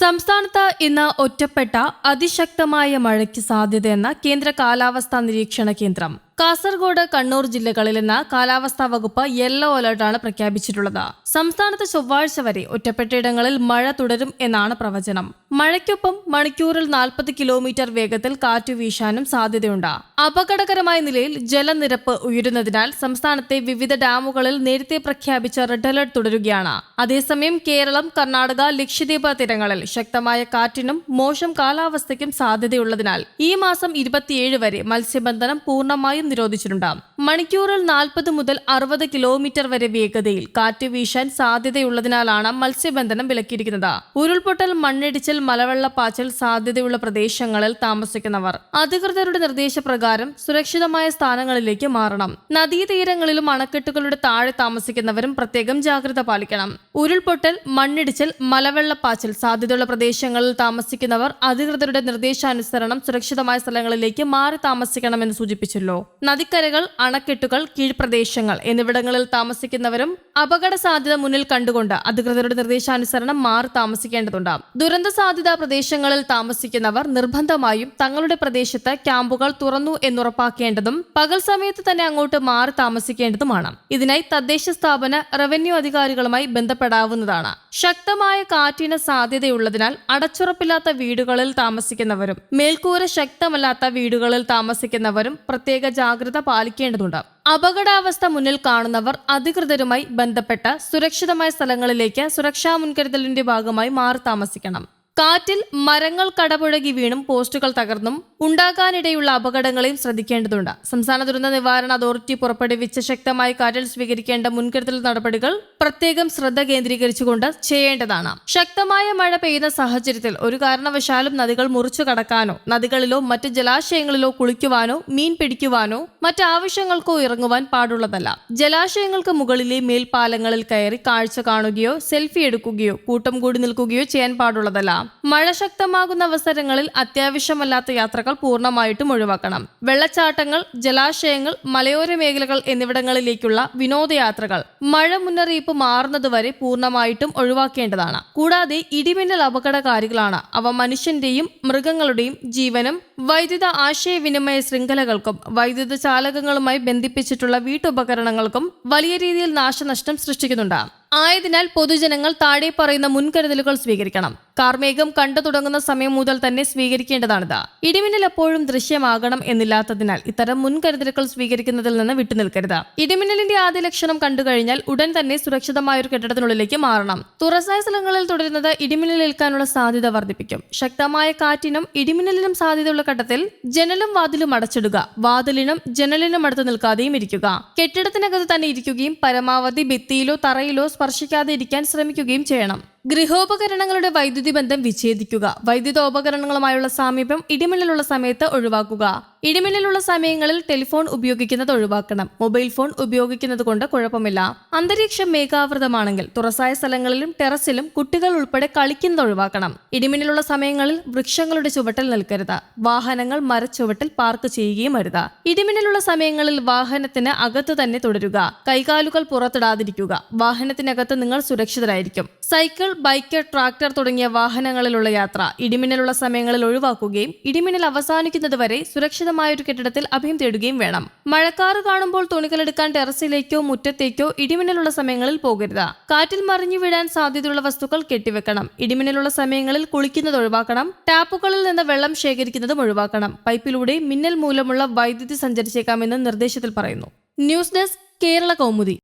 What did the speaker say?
സംസ്ഥാനത്ത് ഇന്ന് ഒറ്റപ്പെട്ട അതിശക്തമായ മഴയ്ക്ക് സാധ്യതയെന്ന് കേന്ദ്ര കാലാവസ്ഥാ നിരീക്ഷണ കേന്ദ്രം. കാസർഗോഡ് കണ്ണൂർ ജില്ലകളിൽ ഇന്ന് കാലാവസ്ഥാ വകുപ്പ് യെല്ലോ അലർട്ടാണ് പ്രഖ്യാപിച്ചിട്ടുള്ളത്. സംസ്ഥാനത്ത് ചൊവ്വാഴ്ച വരെ ഒറ്റപ്പെട്ടയിടങ്ങളിൽ മഴ തുടരും എന്നാണ് പ്രവചനം. മഴയ്ക്കൊപ്പം മണിക്കൂറിൽ നാൽപ്പത് കിലോമീറ്റർ വേഗത്തിൽ കാറ്റു വീശാനും സാധ്യതയുണ്ട്. അപകടകരമായ നിലയിൽ ജലനിരപ്പ് ഉയരുന്നതിനാൽ സംസ്ഥാനത്തെ വിവിധ ഡാമുകളിൽ നേരത്തെ പ്രഖ്യാപിച്ച റെഡ് അലർട്ട് തുടരുകയാണ്. അതേസമയം കേരളം കർണാടക ലക്ഷദ്വീപ് തീരങ്ങളിൽ ശക്തമായ കാറ്റിനും മോശം കാലാവസ്ഥയ്ക്കും സാധ്യതയുള്ളതിനാൽ ഈ മാസം ഇരുപത്തിയേഴ് വരെ മത്സ്യബന്ധനം പൂർണമായും നിരോധിച്ചിട്ടുണ്ട് മണിക്കൂറിൽ നാൽപ്പത് മുതൽ അറുപത് കിലോമീറ്റർ വരെ വേഗതയിൽ കാറ്റ് വീശാൻ സാധ്യതയുള്ളതിനാലാണ് മത്സ്യബന്ധനം വിലക്കിയിരിക്കുന്നത്. ഉരുൾപൊട്ടൽ മണ്ണിടിച്ചിൽ മലവെള്ളപ്പാച്ചൽ സാധ്യതയുള്ള പ്രദേശങ്ങളിൽ താമസിക്കുന്നവർ. അധികൃതരുടെ നിർദ്ദേശപ്രകാരം സുരക്ഷിതമായ സ്ഥാനങ്ങളിലേക്ക് മാറണം. നദീതീരങ്ങളിലും അണക്കെട്ടുകളുടെ താഴെ താമസിക്കുന്നവരും പ്രത്യേകം ജാഗ്രത പാലിക്കണം. ഉരുൾപൊട്ടൽ മണ്ണിടിച്ചിൽ മലവെള്ളപ്പാച്ചൽ സാധ്യതയുള്ള പ്രദേശങ്ങളിൽ താമസിക്കുന്നവർ അധികൃതരുടെ നിർദ്ദേശാനുസരണം സുരക്ഷിതമായ സ്ഥലങ്ങളിലേക്ക് മാറി താമസിക്കണമെന്ന് സൂചിപ്പിച്ചല്ലോ. നദിക്കരകൾ അണക്കെട്ടുകൾ കീഴ്പ്രദേശങ്ങൾ എന്നിവിടങ്ങളിൽ താമസിക്കുന്നവരും അപകട സാധ്യത മുന്നിൽ കണ്ടുകൊണ്ട് അധികൃതരുടെ നിർദ്ദേശാനുസരണം മാറി താമസിക്കേണ്ടതുണ്ട് ദുരന്ത സാധ്യതാ പ്രദേശങ്ങളിൽ താമസിക്കുന്നവർ നിർബന്ധമായും തങ്ങളുടെ പ്രദേശത്ത് ക്യാമ്പുകൾ തുറന്നു എന്നുറപ്പാക്കേണ്ടതും പകൽ സമയത്ത് തന്നെ അങ്ങോട്ട് മാറി താമസിക്കേണ്ടതുമാണ്. ഇതിനായി തദ്ദേശ സ്ഥാപന റവന്യൂ അധികാരികളുമായി ബന്ധപ്പെടാവുന്നതാണ്. ശക്തമായ കാറ്റിന് സാധ്യതയുള്ളതിനാൽ അടച്ചുറപ്പില്ലാത്ത വീടുകളിൽ താമസിക്കുന്നവരും മേൽക്കൂര ശക്തമല്ലാത്ത വീടുകളിൽ താമസിക്കുന്നവരും പ്രത്യേക ജാഗ്രത പാലിക്കേണ്ടതുണ്ട്. അപകടാവസ്ഥ മുന്നിൽ കാണുന്നവർ അധികൃതരുമായി ബന്ധപ്പെട്ട സുരക്ഷിതമായ സ്ഥലങ്ങളിലേക്ക് സുരക്ഷാ മുൻകരുതലിന്റെ ഭാഗമായി മാറി താമസിക്കണം. കാറ്റിൽ മരങ്ങൾ കടപുഴകി വീണും പോസ്റ്റുകൾ തകർന്നും ഉണ്ടാകാനിടയുള്ള അപകടങ്ങളെയും ശ്രദ്ധിക്കേണ്ടതുണ്ട്. സംസ്ഥാന ദുരന്ത നിവാരണ അതോറിറ്റി പുറപ്പെടുവിച്ച ശക്തമായ കാറ്റിൽ സ്വീകരിക്കേണ്ട മുൻകരുതൽ നടപടികൾ പ്രത്യേകം ശ്രദ്ധ കേന്ദ്രീകരിച്ചുകൊണ്ട് ചെയ്യേണ്ടതാണ്. ശക്തമായ മഴ പെയ്യുന്ന സാഹചര്യത്തിൽ ഒരു കാരണവശാലും നദികൾ മുറിച്ചു കടക്കാനോ നദികളിലോ മറ്റ് ജലാശയങ്ങളിലോ കുളിക്കുവാനോ മീൻ പിടിക്കുവാനോ മറ്റ് ആവശ്യങ്ങൾക്കോ ഇറങ്ങുവാൻ പാടുള്ളതല്ല. ജലാശയങ്ങൾക്ക് മുകളിലെ മേൽപ്പാലങ്ങളിൽ കയറി കാഴ്ച കാണുകയോ സെൽഫി എടുക്കുകയോ കൂട്ടം കൂടി നിൽക്കുകയോ ചെയ്യാൻ പാടുള്ളതല്ല. മഴ ശക്തമാകുന്ന അവസരങ്ങളിൽ അത്യാവശ്യമല്ലാത്ത യാത്രകൾ പൂർണമായിട്ടും ഒഴിവാക്കണം. വെള്ളച്ചാട്ടങ്ങൾ ജലാശയങ്ങൾ മലയോര മേഖലകൾ എന്നിവിടങ്ങളിലേക്കുള്ള വിനോദയാത്രകൾ മഴ മുന്നറിയിപ്പ് മാറുന്നതുവരെ പൂർണമായിട്ടും ഒഴിവാക്കേണ്ടതാണ്. കൂടാതെ ഇടിമിന്നൽ അപകടകാരികളാണ്. അവ മനുഷ്യന്റെയും മൃഗങ്ങളുടെയും ജീവനും വൈദ്യുത ആശയവിനിമയ ശൃംഖലകൾക്കും വൈദ്യുത ചാലകങ്ങളുമായി ബന്ധിപ്പിച്ചിട്ടുള്ള വീട്ടുപകരണങ്ങൾക്കും വലിയ രീതിയിൽ നാശനഷ്ടം സൃഷ്ടിക്കുന്നുണ്ട്. ആയതിനാൽ പൊതുജനങ്ങൾ താഴെ പറയുന്ന മുൻകരുതലുകൾ സ്വീകരിക്കണം. കാർമേഘം കണ്ടു തുടങ്ങുന്ന സമയം മുതൽ തന്നെ സ്വീകരിക്കേണ്ടതാണിത്. ഇടിമിന്നൽ എപ്പോഴും ദൃശ്യമാകണം എന്നില്ലാത്തതിനാൽ ഇത്തരം മുൻകരുതലുകൾ സ്വീകരിക്കുന്നതിൽ നിന്ന് വിട്ടുനിൽക്കരുത്. ഇടിമിന്നലിന്റെ ആദ്യ ലക്ഷണം കണ്ടുകഴിഞ്ഞാൽ ഉടൻ തന്നെ സുരക്ഷിതമായ ഒരു കെട്ടിടത്തിനുള്ളിലേക്ക് മാറണം. തുറസായ സ്ഥലങ്ങളിൽ തുടരുന്നത് ഇടിമിന്നലേൽക്കാനുള്ള സാധ്യത വർദ്ധിപ്പിക്കും. ശക്തമായ കാറ്റിനും ഇടിമിന്നലിനും സാധ്യതയുള്ള ഘട്ടത്തിൽ ജനലും വാതിലും അടച്ചിടുക വാതിലിനും ജനലിനും അടുത്ത് നിൽക്കാതെയും ഇരിക്കുക. കെട്ടിടത്തിനകത്ത് തന്നെ ഇരിക്കുകയും പരമാവധി ഭിത്തിയിലോ തറയിലോ സ്പർശിക്കാതെ ഇരിക്കാൻ ശ്രമിക്കുകയും ചെയ്യണം. ഗൃഹോപകരണങ്ങളുടെ വൈദ്യുതി ബന്ധം വിച്ഛേദിക്കുക വൈദ്യുതോപകരണങ്ങളുമായുള്ള സാമീപ്യം ഇടിമിന്നലുള്ള സമയത്ത് ഒഴിവാക്കുക. ഇടിമിന്നലുള്ള സമയങ്ങളിൽ ടെലിഫോൺ ഉപയോഗിക്കുന്നത് ഒഴിവാക്കണം മൊബൈൽ ഫോൺ ഉപയോഗിക്കുന്നത് കൊണ്ട് കുഴപ്പമില്ല. അന്തരീക്ഷം മേഘാവൃതമാണെങ്കിൽ തുറസായ സ്ഥലങ്ങളിലും ടെറസിലും കുട്ടികൾ ഉൾപ്പെടെ കളിക്കുന്നത് ഒഴിവാക്കണം. ഇടിമിന്നലുള്ള സമയങ്ങളിൽ വൃക്ഷങ്ങളുടെ ചുവട്ടിൽ നിൽക്കരുത് വാഹനങ്ങൾ മരച്ചുവട്ടിൽ പാർക്ക് ചെയ്യുകയും അരുത്. ഇടിമിന്നലുള്ള സമയങ്ങളിൽ വാഹനത്തിന് അകത്ത് തന്നെ തുടരുക കൈകാലുകൾ പുറത്തിടാതിരിക്കുക വാഹനത്തിനകത്ത് നിങ്ങൾ സുരക്ഷിതരായിരിക്കും. ബൈക്ക് ട്രാക്ടർ തുടങ്ങിയ വാഹനങ്ങളിലുള്ള യാത്ര ഇടിമിന്നലുള്ള സമയങ്ങളിൽ ഒഴിവാക്കുകയും ഇടിമിന്നൽ അവസാനിക്കുന്നതുവരെ സുരക്ഷിതമായ ഒരു കെട്ടിടത്തിൽ അഭയം തേടുകയും വേണം. മഴക്കാറ് കാണുമ്പോൾ തുണികളെടുക്കാൻ ടെറസിലേക്കോ മുറ്റത്തേക്കോ ഇടിമിന്നലുള്ള സമയങ്ങളിൽ പോകരുത്. കാറ്റിൽ മറിഞ്ഞു വീഴാൻ സാധ്യതയുള്ള വസ്തുക്കൾ കെട്ടിവെക്കണം. ഇടിമിന്നലുള്ള സമയങ്ങളിൽ കുളിക്കുന്നത് ഒഴിവാക്കണം. ടാപ്പുകളിൽ നിന്ന് വെള്ളം ശേഖരിക്കുന്നതും ഒഴിവാക്കണം. പൈപ്പിലൂടെ മിന്നൽ മൂലമുള്ള വൈദ്യുതി സഞ്ചരിച്ചേക്കാമെന്ന് നിർദ്ദേശത്തിൽ പറയുന്നു. News desk Kerala Kaumudi.